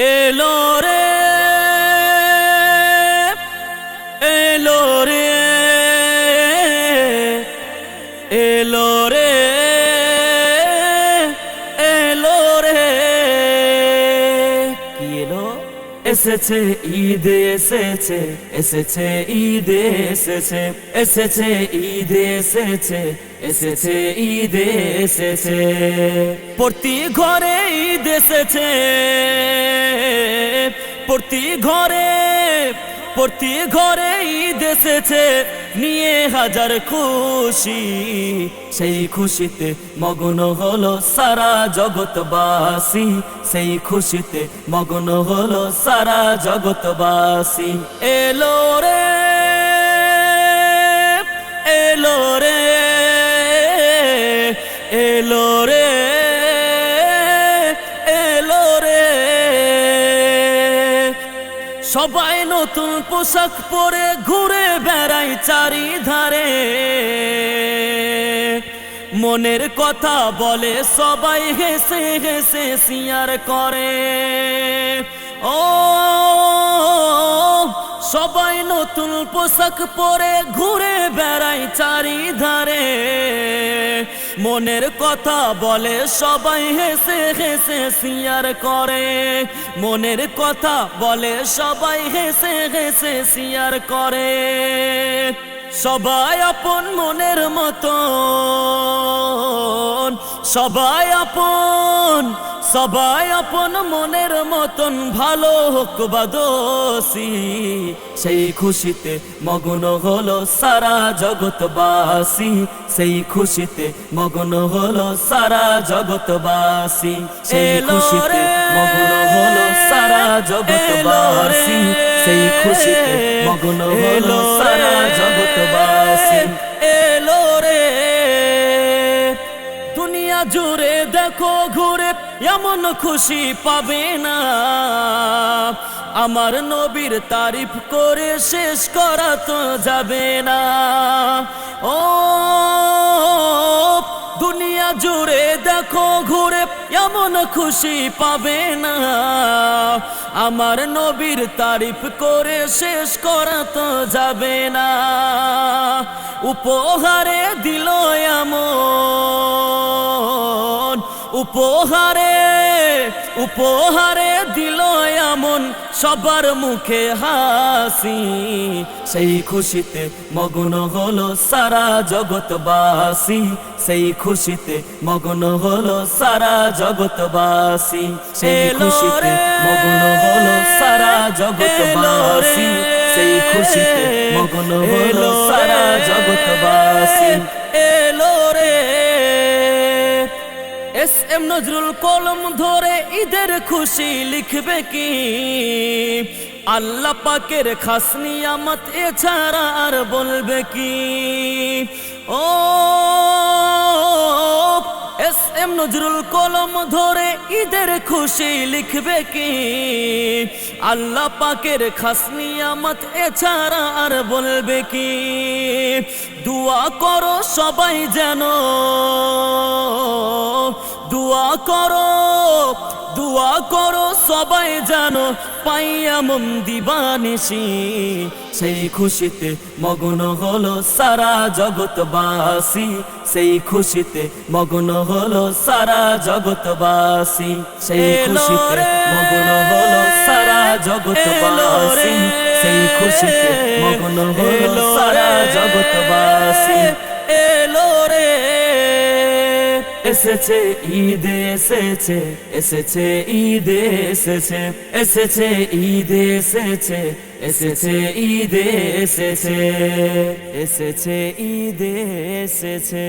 এলো রে এলো রে এলো রে এলো রে। কি এলো? এসেছে, ঈদ এসেছে এসেছে, ঈদ এসেছে এসেছে, ঈদ এসেছে। এসেছে ঈদ, এসেছে। প্রতি ঘরে ঈদ এসেছে। প্রতি ঘরে প্রতি ঘরে ঈদ এসেছে। নিয়ে হাজার খুশি, সেই খুশিতে মগ্ন হলো সারা জগৎবাসী। সেই খুশিতে মগ্ন হলো সারা জগৎবাসী। এলো রে সবাই নতুন পোশাক পরে ঘুরে বেড়াই চারিধারে। মনের কথা বলে সবাই হেসে হেসে শিয়ার করে। ও, সবাই নতুন পোশাক পরে ঘুরে বেড়াই চারিধারে। মনের কথা বলে সবাই হেসে হেসে শিয়ার করে। মনের কথা বলে সবাই হেসে হেসে শিয়ার করে। সবাই আপন মনের মতন, সবাই আপন সবাই আপন মনের মতন ভালো হোক বা দোষী। সেই খুশিতে মগ্ন হলো সারা জগৎবাসী। সেই খুশিতে মগ্ন হলো সারা জগৎবাসী। সেই খুশিতে মগ্ন হলো সারা জগৎবাসী। সেই খুশিতে মগ্ন হলো সারা জগৎবাসী। এলো দুনিয়া জুড়ে দেখো ঘুরে, এমন খুশি পাবে না। আমার নবীর তারিফ করে শেষ করা তো যাবে না। ও, দুনিয়া জুড়ে দেখো ঘুরে, এমন খুশি পাবে না। আমার নবীর তারিফ করে শেষ করা তো যাবে না। উপহারে দিল এমন উপহারে উপহারে দিল এমন সবার মুখে হাসি। সেই খুশিতে মগ্ন হলো সারা জগৎবাসী। সেই খুশিতে মগ্ন হলো সারা জগৎবাসী। সেই খুশিতে মগ্ন হলো সারা জগৎবাসী। সেই খুশিতে মগ্ন হলো সারা জগৎবাসী। এস এম নজরুল কলম ধরে ঈদের খুশি লিখবে কি? আল্লাহ পাকের খাস নিয়ামত এছাড়া আর বলবে কি? ও এস এম নজরুল কলম ধরে ঈদের খুশি লিখবে কি? আল্লাহ পাকের খাস নিয়ামত এছাড়া আর বলবে কি? দুয়া করো সবাই যেন করো দুয়া করো সবাই জানো পাইয়া মন দিবানিসি সেই খুশিতে মগ্ন হলো সারা জগৎবাসী। সেই খুশিতে মগ্ন হলো সারা জগৎবাসী। সেই খুশিতে মগ্ন হলো সারা জগৎবাসী। সেই খুশিতে মগ্ন হলো সারা জগৎবাসী। এসেছে, ঈদ এসেছে এসেছে, ঈদ এসেছে এসেছে, ঈদ এসেছে এসেছে, ঈদ এসেছে এসেছে, ঈদ এসেছে।